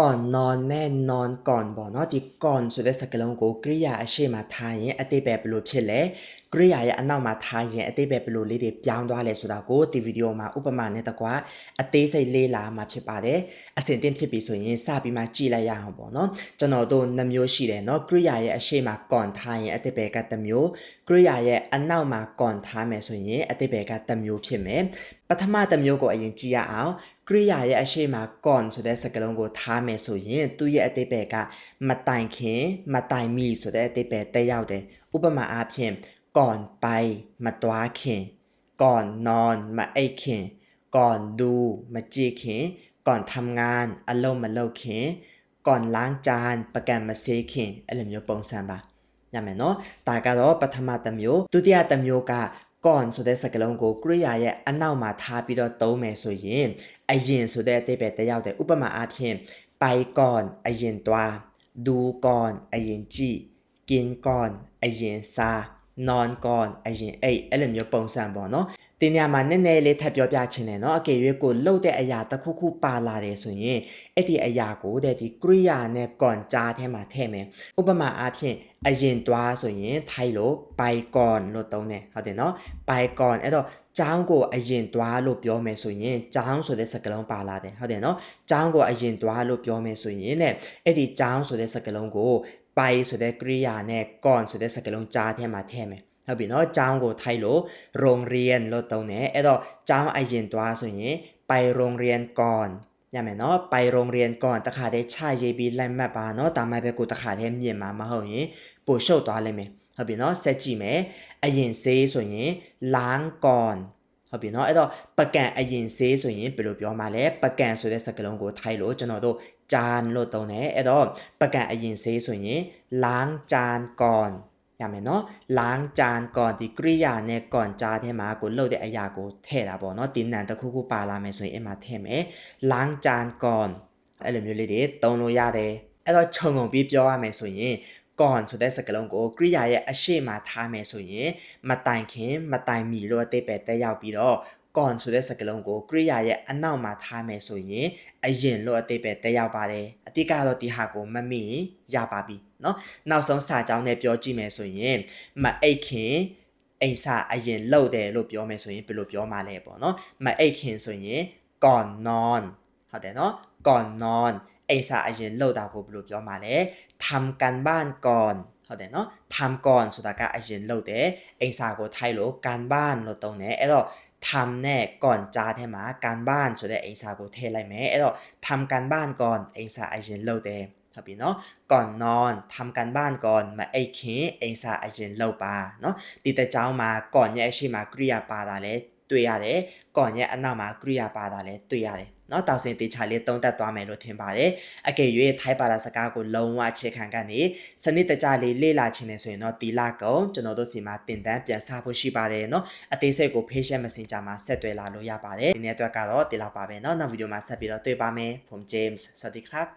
ก่อนนอนแน่นอนก่อนပေါ့เนาะဒီก่อนဆိုတဲ့စကားလုံးကိုကရိယာအရှိမထားရင်အတိတ်ပဲဘယ်လိုဖြစ်လဲ ကရိယာရဲ့အနောက်မှာထားရင်အသေးပဲဘလို့လေးတွေပြောင်းသွားလဲဆိုတာကိုဒီဗီဒီယိုမှာဥပမာနဲ့တကွအသေးစိတ်လေးလာမှာဖြစ်ပါတယ်အစင်တင်ဖြစ်ပြီဆိုရင်စပြီးမှကြည့်လိုက်ရအောင်ပေါ့နော်ကျွန်တော်တို့နှမျိုးရှိတယ်နော်ကရိယာရဲ့အရှိမကွန်ထားရင်အသေးပဲကတစ်မျိုးကရိယာရဲ့အနောက်မှာကွန်ထားမယ်ဆိုရင်အသေးပဲကတစ်မျိုးဖြစ်မယ်ပထမတစ်မျိုးကိုအရင်ကြည့်ရအောင်ကရိယာရဲ့အရှိမကွန်ဆိုတဲ့စကားလုံးကိုထားမယ်ဆိုရင်သူ့ရဲ့အသေးပဲကမတိုင်ခင်မတိုင်မီဆိုတဲ့အသေးပဲတက်ရောက်တယ်ဥပမာအားဖြင့် ก่อนไปမတွားခင်ก่อนนอนမအိပ်ခင်ก่อนดูမကြည့်ခင်ก่อนทำงานအလုပ်မလုပ်ခင်ก่อนล้างจานประกันမဆေးခင်အဲ့လိုမျိုးပုံစံပါညမယ်နော်ဒါကတော့ပထမတစ်မျိုးဒုတိယတစ်မျိုးကก่อนဆိုတဲ့စကားလုံးကိုကရိယာရဲ့အနောက်မှာထားပြီးတော့သုံးမယ်ဆိုရင်အရင်ဆိုတဲ့အတိတ်ပဲတက်ရောက်တယ်ဥပမာအားဖြင့်ไปก่อนအရင်သွားดูก่อนအရင်ကြည့်กินก่อนအရင်စား นอนก่อนအရင်အိတ်အဲ့လိုမျိုးပုံစံပေါ့နော်တင်ညာမှာနည်းနည်းလေးထပ်ပြောပြချင်တယ်เนาะအကယ်၍ကိုလှုပ်တဲ့အရာတစ်ခုခုပါလာတယ်ဆိုရင်အဲ့ဒီအရာကိုတဲ့ဒီကရိယာနဲ့ก่อนကြားထဲမှာထည့်မယ်ဥပမာအားဖြင့်အရင်သွားဆိုရင်ထိုင်လို့ไปก่อนလို့သုံးတယ်ဟုတ်တယ်เนาะไปก่อนအဲ့တော့ကျောင်းကိုအရင်သွားလို့ပြောမယ်ဆိုရင်ကျောင်းဆိုတဲ့စကားလုံးပါလာတယ်ဟုတ်တယ်เนาะကျောင်းကိုအရင်သွားလို့ပြောမယ်ဆိုရင်တဲ့အဲ့ဒီကျောင်းဆိုတဲ့စကားလုံးကို ไปဆိုတဲ့ကရိယာနဲ့ก่อนဆိုတဲ့စကားလုံးကြားထဲမှာထည့်မယ်ဟုတ်ပြီเนาะကျောင်းကိုထိုက်လို့โรงเรียนလို့သုံးတယ်အဲ့တော့ကျောင်းအရင်သွားဆိုရင်ไปโรงเรียนก่อนညမယ်เนาะไปโรงเรียนก่อนတခါတည်းချရေးပြီးလိုက်မှတ်ပါเนาะဒါမှပဲကိုတခါတည်းမြင်မှာမဟုတ်ရင်ပို့ရှုပ်သွားလိမ့်မယ်ဟုတ်ပြီเนาะဆက်ကြည့်မယ်အရင်ဆေးဆိုရင်ล้างก่อนဟုတ်ပြီเนาะအဲ့တော့ပကံအရင်ဆေးဆိုရင်ဘယ်လိုပြောမှာလဲပကံဆိုတဲ့စကားလုံးကိုထိုက်လို့ကျွန်တော်တို့ จานလို့သုံးတယ်အဲ့တော့ပကံအရင်ဆေးဆိုရင်ล้างจานก่อนရမယ်နော်ล้างจานก่อนဒီကရိယာနဲ့ก่อนကြားထဲမှာကိုလှုပ်တဲ့အရာကိုထည့်တာပေါ့နော်ဒီနံတစ်ခုခုပါလာမယ်ဆိုရင်အမှထည့်မယ်ล้างจานก่อนအဲ့လိုမျိုးလေးတွေသုံးလို့ရတယ်အဲ့တော့ခြုံငုံပြီးပြောရမယ်ဆိုရင်ก่อนဆိုတဲ့စကားလုံးကိုကရိယာရဲ့အရှိမထားမယ်ဆိုရင်မတိုင်ခင်မတိုင်မီလို့အတိတ်ပဲတက်ရောက်ပြီးတော့ ก่อนဆိုတဲ့စကားလုံးကိုကရိယာရဲ့အနောက်မှာထားမယ်ဆိုရင်အရင်လို့အတိတ်ပဲတက်ရောက်ပါတယ်အတိတ်ကတော့ဒီဟာကိုမမိရင်ရပါပြီเนาะနောက်ဆုံးစာကြောင်းနဲ့ပြောကြည့်မယ်ဆိုရင်မအိတ်ခင်အိမ်စာအရင်လှုပ်တယ်လို့ပြောမယ်ဆိုရင်ဘယ်လိုပြောမှလဲပေါ့เนาะမအိတ်ခင်ဆိုရင်ก่อนนอนဟုတ်တယ်เนาะก่อนนอนအိမ်စာအရင်လှုပ်တာကိုဘယ်လိုပြောမှလဲทำกันบ้านก่อนဟုတ်တယ်နော်ทำก่อนဆိုတာကအရင်လုပ်တယ်အိမ်စာကိုထိုက်လို့การบ้านလို့သုံးတယ်အဲ့တော့ ทำနဲ့ก่อนကြားထဲမှာการบ้านဆိုတဲ့အိမ်စာကိုထည့်လိုက်မယ်အဲ့တော့ทำการบ้านก่อนအိမ်စာအရင်လုပ်တယ်ဟုတ်ပြီနော်ก่อนนอนทำการบ้านก่อนမအိတ်ခင်အိမ်စာအရင်လုပ်ပါနော်ဒီတကြောင်မှာก่อนရဲ့အရှိမှာကရိယာပါတာလဲ တွေ့ရတယ်ก่อนရဲ့အနောက်မှာကရိယာပါတာလဲတွေ့ရတယ်เนาะတောက်စင်တေချာလေးတုံးတက်သွားမယ်လို့ထင်ပါတယ်အကယ်၍ထိုက်ပါတာစကားကိုလုံးဝအခြေခံကနေစနစ်တကျလေးလေ့လာခြင်းနေဆိုရင်တော့တီလာကုံကျွန်တော်တို့စီမှာတင်တန်းပြန်စားဖို့ရှိပါတယ်เนาะအသေးစိတ်ကို patient messenger မှာဆက်သွယ်လာလို့ရပါတယ်ဒီနေ့အတွက်ကတော့ဒီလောက်ပါပဲเนาะနောက်ဗီဒီယိုမှာဆက်ပြီးတော့တွေ့ပါမယ်ผม James สวัสดีครับ